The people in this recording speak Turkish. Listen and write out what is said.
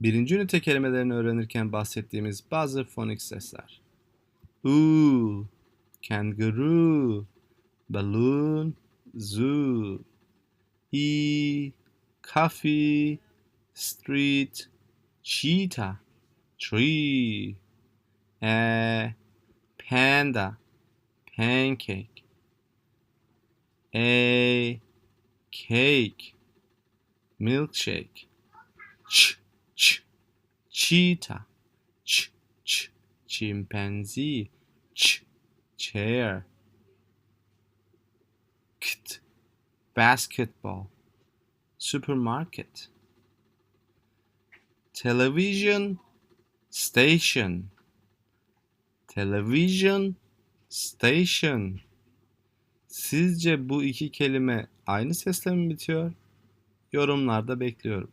Birinci ünite kelimelerini öğrenirken bahsettiğimiz bazı fonik sesler. U, kangaroo, balloon, zoo. E, coffee, street, cheetah, tree. E, panda, pancake. A, cake, milkshake. Ç, cheetah. Ç, ç, chimpanzee. Ç, chair. Kt, basketball. Supermarket. Television station. Television station. Sizce bu iki kelime aynı sesle mi bitiyor? Yorumlarda bekliyorum.